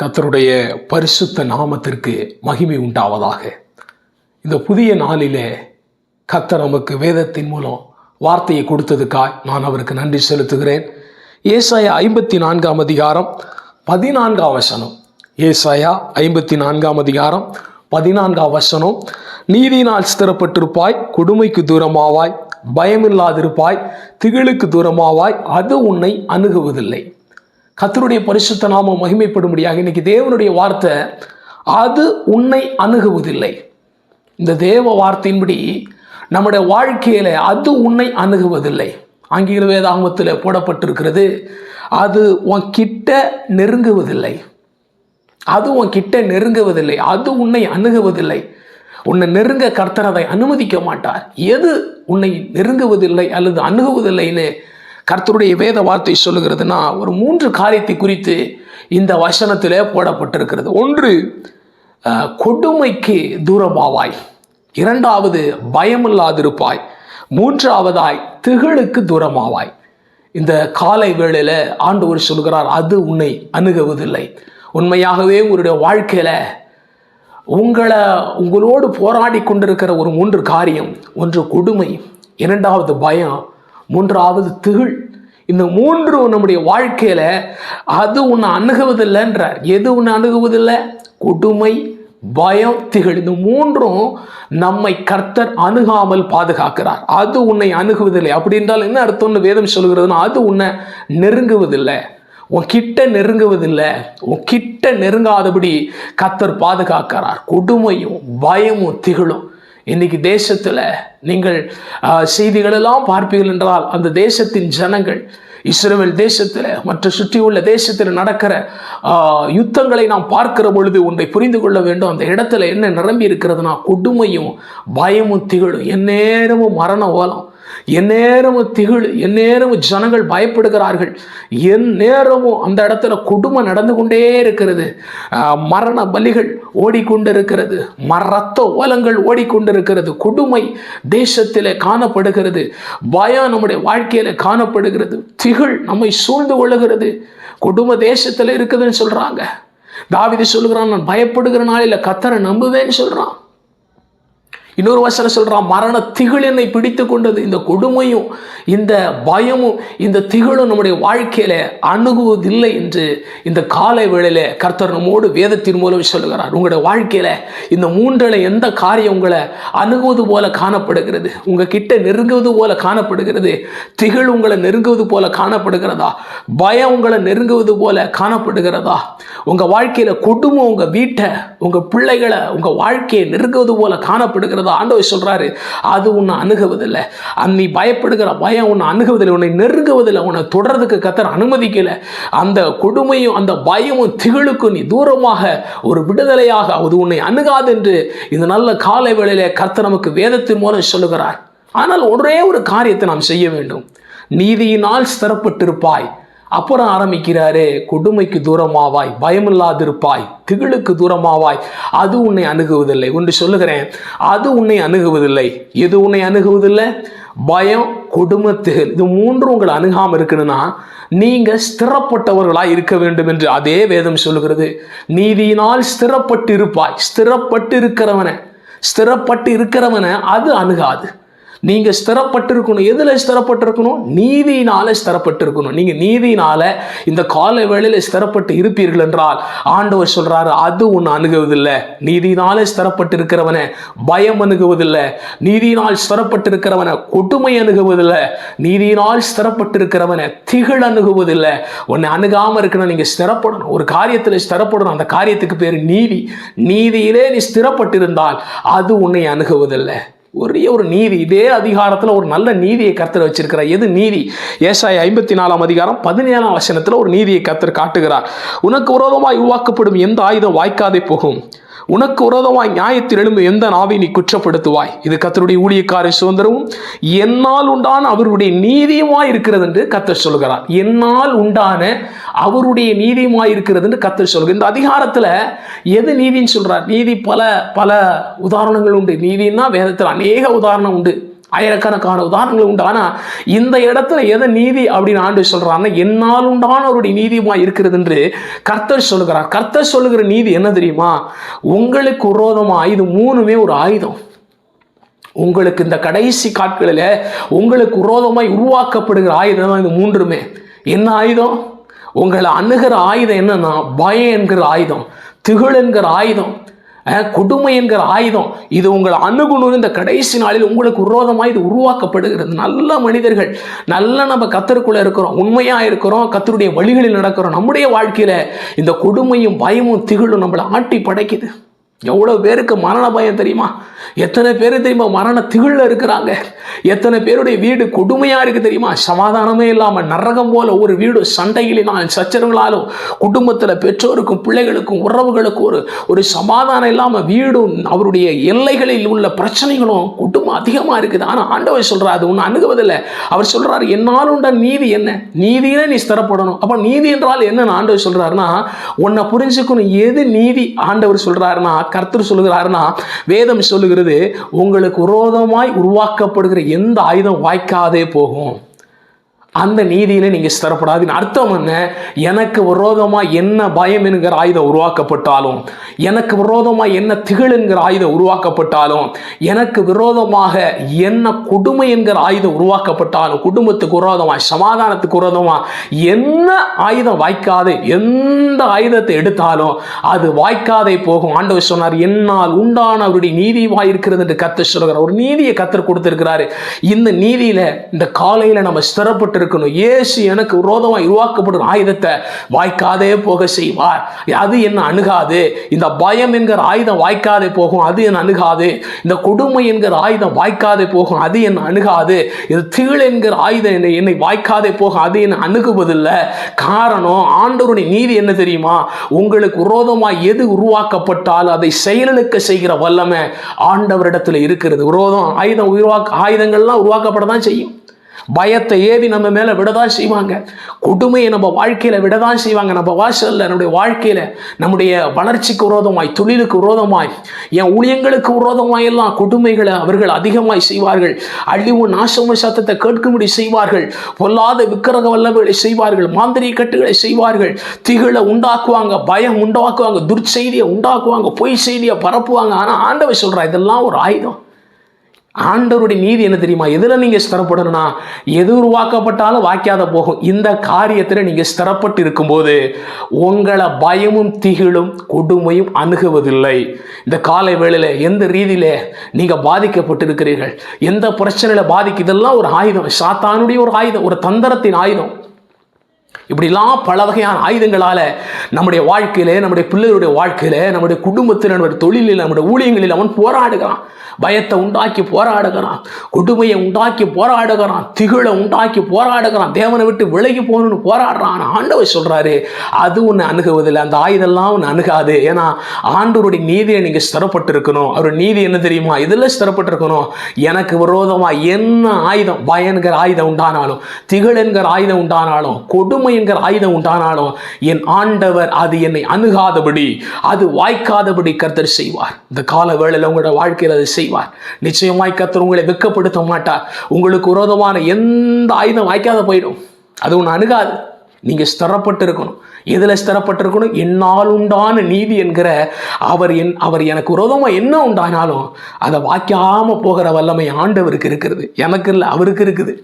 கத்தருடைய பரிசுத்த நாமத்திற்கு மகிமை உண்டாவதாக. இந்த புதிய நாளிலே கத்தர் நமக்கு வேதத்தின் மூலம் வார்த்தையை கொடுத்ததுக்காய் நான் அவருக்கு நன்றி செலுத்துகிறேன். ஏசாயா ஐம்பத்தி நான்காம் அதிகாரம் பதினான்காம் வசனம். ஏசாயா ஐம்பத்தி நான்காம் அதிகாரம் பதினான்காம் வசனம். நீதியினால் ஸ்திரப்பட்டிருப்பாய் கொடுமைக்கு தூரமாவாய் பயமில்லாதிருப்பாய் திகிலுக்கு தூரமாவாய் அது உன்னை அணுகுவதில்லை. கத்தருடைய பரிசுத்த நாமம் மகிமைப்படும்படியாக இன்னைக்கு தேவனுடைய வார்த்தை அது உன்னை அணுகுவதில்லை. இந்த தேவ வார்த்தையின்படி நம்முடைய வாழ்க்கையில் அது உன்னை அணுகுவதில்லை. ஆங்கில வேதாகமத்தில் போடப்பட்டிருக்கிறது அது உன் கிட்ட நெருங்குவதில்லை. அது உன் கிட்ட நெருங்குவதில்லை. அது உன்னை அணுகுவதில்லை. உன்னை நெருங்க கர்த்தர் அதை அனுமதிக்க மாட்டார். எது உன்னை நெருங்குவதில்லை அல்லது அணுகுவதில்லைன்னு கர்த்தருடைய வேத வார்த்தை சொல்லுகிறதுனா ஒரு மூன்று காரியத்தை குறித்து இந்த வசனத்தில் போடப்பட்டிருக்கிறது. ஒன்று கொடுமைக்கு தூரமாவாய். இரண்டாவது பயமில்லாதிருப்பாய். மூன்றாவதாய் திகழுக்கு தூரமாவாய். இந்த காலை வேளையில் ஆண்டவர் சொல்கிறார் அது உன்னை அணுகுவதில்லை. உண்மையாகவே உங்களுடைய வாழ்க்கையில் உங்களை உங்களோடு போராடி கொண்டிருக்கிற ஒரு மூன்று காரியம். ஒன்று கொடுமை இரண்டாவது பயம் மூன்றாவது திகழ் இந்த மூன்று நம்முடைய வாழ்க்கையில் அது உன்னை அணுகுவதில்லைன்றார். எது உன்னை அணுகுவதில்லை? கொடுமை பயம் திகழ் இந்த மூன்றும் நம்மை கர்த்தர் அணுகாமல் பாதுகாக்கிறார். அது உன்னை அணுகுவதில்லை. அப்படி என்றால் என்ன அர்த்தம்னு வேதம் சொல்கிறதுனா அது உன்னை நெருங்குவதில்லை. உன் கிட்ட நெருங்குவதில்லை. உன் கிட்ட நெருங்காதபடி கத்தர் பாதுகாக்கிறார். கொடுமையும் பயமும் திகழும் இன்னைக்கு தேசத்தில் நீங்கள் செய்திகளெல்லாம் பார்ப்பீர்கள் என்றால் அந்த தேசத்தின் ஜனங்கள் இஸ்ரேல் தேசத்தில் மற்ற சுற்றியுள்ள தேசத்தில் நடக்கிற யுத்தங்களை நாம் பார்க்கிற பொழுது ஒன்றை புரிந்து கொள்ள வேண்டும். அந்த இடத்துல என்ன நிரம்பி இருக்கிறதுனா கொடுமையும் பயமும் திகழும். எந்நேரமும் மரண ஓலம். எந்நேரமும் திகிழ் எந்நேரமும் ஜனங்கள் பயப்படுகிறார்கள். என் நேரமும் அந்த இடத்துல கொடுமை நடந்து கொண்டே இருக்கிறது. மரண பலிகள் ஓடிக்கொண்டிருக்கிறது. மரத்த ஓலங்கள் ஓடிக்கொண்டிருக்கிறது. கொடுமை தேசத்தில் காணப்படுகிறது. பயம் நம்முடைய வாழ்க்கையில் காணப்படுகிறது. திகிழ் நம்மை சூழ்ந்து கொள்ளுகிறது. கொடுமை தேசத்தில் இருக்குதுன்னு சொல்றாங்க. தாவிதி சொல்கிறான் நான் பயப்படுகிற நாளில் கத்தரை நம்புவேன்னு சொல்றான். இன்னொரு வசனம் சொல்கிறான் மரண திகில் என்னை பிடித்து கொண்டது. இந்த கொடுமையும் இந்த பயமும் இந்த திகிலும் நம்முடைய வாழ்க்கையில் அணுகுவதில்லை என்று இந்த காலை வேளையில் கர்த்தர் நம்மோடு வேதத்தின் மூலம் சொல்லுகிறார். உங்களுடைய வாழ்க்கையில் இந்த மூன்றில் எந்த காரியம் உங்களை அணுகுவது போல காணப்படுகிறது? உங்கள் கிட்ட நெருங்குவது போல காணப்படுகிறது? திகில் உங்களை நெருங்குவது போல காணப்படுகிறதா? பயம் உங்களை நெருங்குவது போல காணப்படுகிறதா? உங்கள் வாழ்க்கையில் கொடுமை உங்கள் வீட்டை உங்கள் பிள்ளைகளை உங்கள் வாழ்க்கையை நெருங்குவது போல காணப்படுகிறதா? ஆண்டவர் சொல்றாரு அது உன்னை அணுகுவதில்லை. அந் நீ பயப்படுகிற பயம் உன்னை அணுகுவதில்லை. உன்னை நெருங்குவதில்லை. உன்னை தொடர்றதுக்கு கத்தர் அனுமதிக்கலை. அந்த கொடுமையும் அந்த பயமும் திகழுக்கும் நீ தூரமாக ஒரு விடுதலையாக அது உன்னை அணுகாது என்று இந்த நல்ல காலை வேளையில் கர்த்தர் நமக்கு வேதத்தின் மூலம் சொல்லுகிறார். ஆனால் ஒரே ஒரு காரியத்தை நாம் செய்ய வேண்டும். நீதியினால் ஸ்திரப்பட்டிருப்பாய் அப்புறம் ஆரம்பிக்கிறாரு கொடுமைக்கு தூரமாவாய் பயமில்லாதிருப்பாய் திகிலுக்கு தூரமாவாய். அது உன்னை அணுகுவதில்லை. ஒன்று சொல்லுகிறேன் அது உன்னை அணுகுவதில்லை. எது உன்னை அணுகுவதில்லை? பயம் கொடுமை திகில். இது மூன்று உங்களை அணுகாமல் இருக்கணும்னா நீங்கள் ஸ்திரப்பட்டவர்களாக இருக்க வேண்டும் என்று அதே வேதம் சொல்லுகிறது. நீதியினால் ஸ்திரப்பட்டு இருப்பாய் ஸ்திரப்பட்டு இருக்கிறவனை ஸ்திரப்பட்டு இருக்கிறவனை அது அணுகாது. நீங்கள் ஸ்திரப்பட்டிருக்கணும். எதில் ஸ்திரப்பட்டிருக்கணும்? நீதியினால ஸ்திரப்பட்டிருக்கணும். நீங்கள் நீதியினால இந்த கால வேளையில் ஸ்திரப்பட்டு இருப்பீர்கள் என்றால் ஆண்டவர் சொல்கிறாரு அது ஒன்று அணுகுவதில்லை. நீதியினால ஸ்திரப்பட்டிருக்கிறவனை பயம் அணுகுவதில்லை. நீதியினால் ஸ்திரப்பட்டிருக்கிறவனை கொடுமை அணுகுவதில்லை. நீதியினால் ஸ்திரப்பட்டிருக்கிறவனை திகழ் அணுகுவதில்லை. உன்னை அணுகாமல் இருக்கணும் நீங்கள் ஸ்திரப்படணும். ஒரு காரியத்தில் ஸ்திரப்படணும். அந்த காரியத்துக்கு பேர் நீதி. நீதியிலே நீ ஸ்திரப்பட்டிருந்தால் அது உன்னை அணுகுவதில்லை. ஒரே ஒரு நீதி இதே அதிகாரத்தில் ஒரு நல்ல நீதியை கர்த்தர் வச்சிருக்கிறார். எது நீதி? ஏசாய் ஐம்பத்தி நாலாம் அதிகாரம் பதினேழாம் வசனத்தில் ஒரு நீதியை கர்த்தர் காட்டுகிறார். உனக்கு விரோதமாய் உருவாக்கப்படும் எந்த ஆயுதம் வாய்க்காதே போகும். உனக்கு உரதமாய் நியாயத்தில் எழும்பு எந்த நாவை நீ குற்றப்படுத்துவாய்? இது கத்தருடைய ஊழியக்கார சுதந்திரமும் என்னால் உண்டான அவருடைய நீதியுமாய் இருக்கிறது என்று கத்தர் சொல்கிறார். என்னால் உண்டான அவருடைய நீதியுமாய் இருக்கிறது என்று கத்தர் சொல்கிறார். இந்த அதிகாரத்தில் எது நீதின்னு சொல்றார்? நீதி பல பல உதாரணங்கள் உண்டு. நீதினா வேதத்தில் அநேக உதாரணம் உண்டு. ஆயிரக்கணக்கான உதாரணங்கள் உண்டு. ஆனால் இந்த இடத்துல எதை நீதி அப்படின்னு ஆண்டு சொல்கிறான்னா என்னால் உண்டான அவருடைய நீதியுமா இருக்கிறது என்று கர்த்தர் சொல்லுகிறார். கர்த்தர் சொல்லுகிற நீதி என்ன தெரியுமா? உங்களுக்கு விரோதமா இது மூணுமே ஒரு ஆயுதம். உங்களுக்கு இந்த கடைசி காட்களில் உங்களுக்கு விரோதமாய் உருவாக்கப்படுகிற ஆயுதம் தான் இது மூன்றுமே. என்ன ஆயுதம்? உங்களை அணுகிற ஆயுதம் என்னன்னா பயம் என்கிற ஆயுதம் திகழ் என்கிற ஆயுதம். கொடுமை என்கிற ஆயுதம். இது உங்களை அணுகுணு இந்த கடைசி நாளில் உங்களுக்கு விரோதமாக இது உருவாக்கப்படுகிறது. நல்ல மனிதர்கள் நல்ல நம்ம கத்தருக்குள்ளே இருக்கிறோம். உண்மையாக இருக்கிறோம். கத்தருடைய வழிகளில் நடக்கிறோம். நம்முடைய வாழ்க்கையில் இந்த கொடுமையும் பயமும் திகழும் நம்மளை ஆட்டி படைக்குது. எவ்வளோ பேருக்கு மரண பயம் தெரியுமா? எத்தனை பேர் தெரியுமா? மரண திகிழில் இருக்கிறாங்க. எத்தனை பேருடைய வீடு கொடுமையாக இருக்குது தெரியுமா? சமாதானமே இல்லாமல் நரகம் போல ஒரு வீடு சண்டைகளினாலும் சச்சரவுகளாலும் குடும்பத்தில் பெற்றோருக்கும் பிள்ளைகளுக்கும் உறவுகளுக்கும் ஒரு ஒரு சமாதானம் இல்லாமல் வீடும் அவருடைய எல்லைகளில் உள்ள பிரச்சனைகளும் குடும்பம் அதிகமாக இருக்குது. ஆனால் ஆண்டவர் சொல்கிறார் அது ஒன்று அணுகுவதில்லை. அவர் சொல்கிறார் என்னால் உண்ட நீதி என்ன? நீதியில நீ ஸ்திரப்படணும். அப்போ நீதி என்றால் என்னன்னு ஆண்டவர் சொல்கிறாருன்னா உன்னை புரிஞ்சுக்கணும் எது நீதி? ஆண்டவர் சொல்கிறாருன்னா கர்த்தர் சொல்லுகிறாருன்னா வேதம் சொல்லுகிறது உங்களுக்கு விரோதமாய் கொடுக்குற எந்த ஆயுதம் வாய்க்காதே போகும். அந்த நீதியில நீங்கள் ஸ்திரப்படாதுன்னு அர்த்தம் என்ன? எனக்கு விரோதமாக என்ன பயம் என்கிற ஆயுதம் உருவாக்கப்பட்டாலும் எனக்கு விரோதமாக என்ன திகழ் என்கிற ஆயுதம் உருவாக்கப்பட்டாலும் எனக்கு விரோதமாக என்ன கொடுமை என்கிற ஆயுதம் உருவாக்கப்பட்டாலும் குடும்பத்துக்கு விரோதமாய் சமாதானத்துக்கு விரோதமா என்ன ஆயுதம் வாய்க்காது எந்த ஆயுதத்தை எடுத்தாலும் அது வாய்க்காதே போகும். ஆண்டவர் சொன்னார் என்னால் உண்டான அவருடைய நீதி வாயிருக்கிறது என்று கத்து சொல்கிறார். ஒரு நீதியை கத்தர் கொடுத்திருக்கிறாரு. இந்த நீதியில இந்த காலையில நம்ம ஸ்திரப்பட்டு இருக்கணும் இயேசு எனக்கு விரோதமாக உருவாக்கப்படும் ஆயுதத்தை வாய்க்காதே போக செய்வார். அது என்ன அணுகாது. இந்த பயம் என்கிற ஆயுதம் வாய்க்காதே போகும். அது என் அணுகாது. இந்த கொடுமை என்கிற ஆயுதம் வாய்க்காதே போகும். அது என் அணுகாது. இது தீழ் என்கிற ஆயுதம் என்னை என்னை வாய்க்காதே போகும். அது என்ன அணுகுவதில்லை. காரணம் ஆண்டவருடைய நீதி என்ன தெரியுமா? உங்களுக்கு விரோதமாக எது உருவாக்கப்பட்டால் அதை செயலுக்கு செய்கிற வல்லமை ஆண்டவரிடத்தில் இருக்கிறது. விரோதம் ஆயுதம் உருவாக்க ஆயுதங்கள்லாம் உருவாக்கப்பட தான் செய்யும். பயத்தை ஏவி நம்ம மேலே விடதான் செய்வாங்க. கொடுமையை நம்ம வாழ்க்கையில் விடதான் செய்வாங்க. நம்ம வாசலில் நம்முடைய வாழ்க்கையில் நம்முடைய வளர்ச்சிக்கு விரோதமாய் தொழிலுக்கு விரோதமாய் என் ஊழியங்களுக்கு விரோதமாய் எல்லாம் கொடுமைகளை அவர்கள் அதிகமாய் செய்வார்கள். அழிவு நாசம சத்தத்தை கேட்கும்படி செய்வார்கள். பொல்லாத விக்கிரக வல்லவர்களை செய்வார்கள். மாந்திரிய கட்டுகளை செய்வார்கள். திகளை உண்டாக்குவாங்க பயம் உண்டாக்குவாங்க துர்ச்செய்தியை உண்டாக்குவாங்க பொய் செய்தியை பரப்புவாங்க. ஆனால் ஆண்டவர் சொல்றா இதெல்லாம் ஒரு ஆயுதம். ஆண்டவருடைய நீதி என்ன தெரியுமா? எதில் நீங்கள் ஸ்திரப்படணும்னா எது உருவாக்கப்பட்டாலும் வாய்க்காத போகும். இந்த காரியத்தில் நீங்கள் ஸ்திரப்பட்டு இருக்கும்போது உங்களை பயமும் திகிலும் கொடுமையும் அணுகுவதில்லை. இந்த காலை வேளையில் எந்த ரீதியில் நீங்கள் பாதிக்கப்பட்டிருக்கிறீர்கள்? எந்த பிரச்சனையில் பாதிக்கு இதெல்லாம் ஒரு ஆயுதம். சாத்தானுடைய ஒரு ஆயுதம் ஒரு தந்திரத்தின் ஆயுதம். இப்படிலாம் பல வகையான ஆயுதங்களால் நம்முடைய வாழ்க்கையிலே நம்முடைய பிள்ளைகளுடைய வாழ்க்கையில் நம்முடைய குடும்பத்தில் நம்முடைய தொழிலில் நம்முடைய ஊழியங்களில் அவன் போராடுகிறான். பயத்தை உண்டாக்கி போராடுகிறான். கொடுமையை உண்டாக்கி போராடுகிறான். திகிலை உண்டாக்கி போராடுகிறான். தேவனை விட்டு விலகி போகணும்னு போராடுறான். ஆண்டவர் சொல்கிறாரு அது ஒன்று அணுகுவதில்லை. அந்த ஆயுதெல்லாம் ஒன்று அணுகாது. ஏன்னா ஆண்டவருடைய நீதியை நீங்கள் ஸ்திரப்பட்டு இருக்கணும் அவர் நீதி என்ன தெரியுமா? இதில் ஸ்திரப்பட்டிருக்கணும்? எனக்கு விரோதமாக என்ன ஆயுதம் பயன்கிற ஆயுதம் உண்டானாலும் திகழ் என்கிற ஆயுதம் உண்டானாலும் கொடுமை என்கிற ஆயுதம் உண்டானாலும் என் ஆண்டவர் அது என்னை அணுகாதபடி அது வாய்க்காதபடி கர்த்தர் செய்வார். இந்த கால வேளையில் உங்களோட வாழ்க்கையில் அதை செய்வார். நிச்சயமாய் கர்த்தர் உங்களை வெக்கப்படுத்த மாட்டார். உங்களுக்கு விரோதமான எந்த ஆயுதம் வாய்க்காத போயிடும். அது ஒன்று அணுகாது. நீங்கள் ஸ்திரப்பட்டு இருக்கணும் எதில் ஸ்திரப்பட்டு இருக்கணும் என்னால் உண்டான நீதி என்கிற அவர் என் அவர் எனக்கு விரோதமாக என்ன உண்டானாலும் அதை வாய்க்காம போகிற வல்லமை ஆண்டவருக்கு இருக்கிறது. எனக்கு இல்லை அவருக்கு இருக்குது.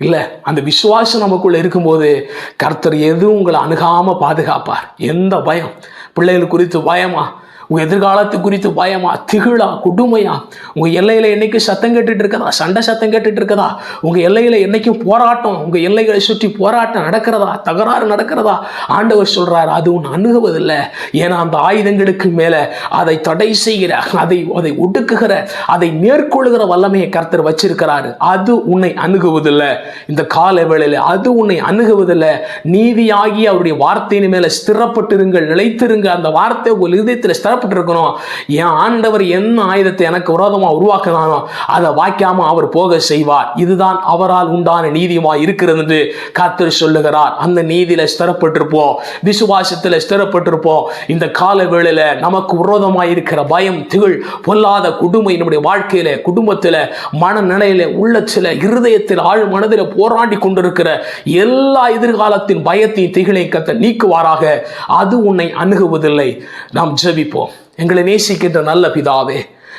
இல்லை அந்த விசுவாசம் நமக்குள்ளே இருக்கும்போது கர்த்தர் எதுவும் உங்களை அணுகாமல் பாதுகாப்பார். எந்த பயம்? பிள்ளைகள் குறித்து பயமா? உங்கள் எதிர்காலத்து குறித்து பயமா திகிழா கொடுமையா? உங்கள் எல்லையில் என்றைக்கும் சத்தம் கேட்டுட்டு இருக்கதா? சண்டை சத்தம் கேட்டுட்டு இருக்கதா? உங்கள் எல்லையில் என்னைக்கும் போராட்டம் உங்கள் எல்லைகளை சுற்றி போராட்டம் நடக்கிறதா? தகராறு நடக்கிறதா? ஆண்டவர் சொல்கிறார் அது ஒன்று அணுகுவதில்லை. ஏன்னா அந்த ஆயுதங்களுக்கு மேலே அதை தடை செய்கிற அதை அதை ஒடுக்குகிற அதை மேற்கொள்கிற வல்லமையை கர்த்தர் வச்சிருக்கிறாரு. அது உன்னை அணுகுவதில்லை. இந்த கால வேளையில் அது உன்னை அணுகுவதில்லை. நீதியாகி அவருடைய வார்த்தையின் மேலே ஸ்திரப்பட்டிருங்கள் நிலைத்திருங்க அந்த வார்த்தை உங்கள் இதயத்தில் ஸ்திர ஸ்திரப்பட்டு இருக்கணும் என் ஆண்டவர் என்ன ஆயுதத்தை எனக்கு விரோதமாக உருவாக்குனானோ அதை வாய்க்காம அவர் போக செய்வார். இதுதான் அவரால் உண்டான நீதியுமா இருக்கிறது. என்று கர்த்தர் சொல்லுகிறார் அந்த நீதியில ஸ்திரப்பட்டிருப்போம். விசுவாசத்தில் ஸ்திரப்பட்டிருப்போம். இந்த கால வேளையில நமக்கு விரோதமாக இருக்கிற பயம் திகழ் பொல்லாத குடும்பம் நம்முடைய வாழ்க்கையில குடும்பத்தில் மனநிலையில உள்ளச்சில இருதயத்தில் ஆழ் மனதில் போராடி கொண்டிருக்கிற எல்லா எதிர்காலத்தின் பயத்தையும் திகழை கத்த நீக்குவாராக. அது உன்னை அணுகுவதில்லை. நாம் ஜெபிப்போம். எங்களை நேசிக்கின்ற நல்ல பிதாவே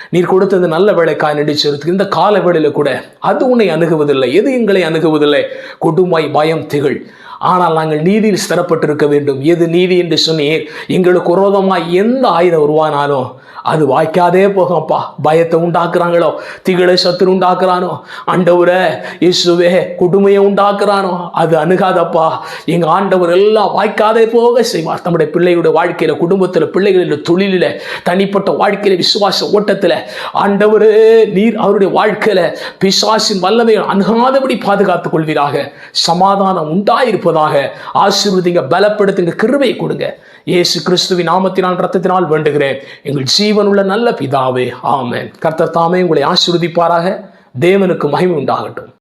நீர் கொடுத்தது நல்ல வேலைக்காய் நடிச்சிருக்கு இந்த கால வேளையில் கூட அது உன்னை அணுகுவதில்லை எது எங்களை அணுகுவதில்லை? கொடுமை பயம் திகழ். ஆனால் நாங்கள் நீதியில் ஸ்திரப்பட்டிருக்க வேண்டும். எது நீதி என்று சொன்னீர்? எங்களுக்கு விரோதமாய் எந்த ஆயுதம் உருவானாலும் அது வாய்க்காதே போகும்ப்பா. பயத்தை உண்டாக்குறாங்களோ? திகழ சத்துரு உண்டாக்குறானோ? அண்டவரை இயேசுவே கொடுமையை உண்டாக்குறானோ? அது அணுகாதப்பா. எங்க ஆண்டவர் எல்லாம் வாய்க்காதே போக செய்வார். நம்முடைய பிள்ளைகளுடைய வாழ்க்கையில குடும்பத்தில் பிள்ளைகளில் தொழிலில் தனிப்பட்ட வாழ்க்கையில விசுவாச ஓட்டத்தில். ஆண்டவர் நீர் அவருடைய வாழ்க்கையில பிசாசின் வல்லமை அணுகாதபடி பாதுகாத்துக் கொள்வீராக. சமாதானம் உண்டாயிருப்பதாக ஆசீர்வதிங்க பலப்படுத்துங்க கிருபை கொடுங்க. இயேசு கிறிஸ்துவின் நாமத்தினால் ரத்தத்தினால் வேண்டுகிறேன். எங்கள் ஜீவனுள்ள நல்ல பிதாவே ஆமேன். கர்த்தர் தாமே உங்களை ஆசீர்வதிப்பாராக. தேவனுக்கு மகிமை உண்டாகட்டும்.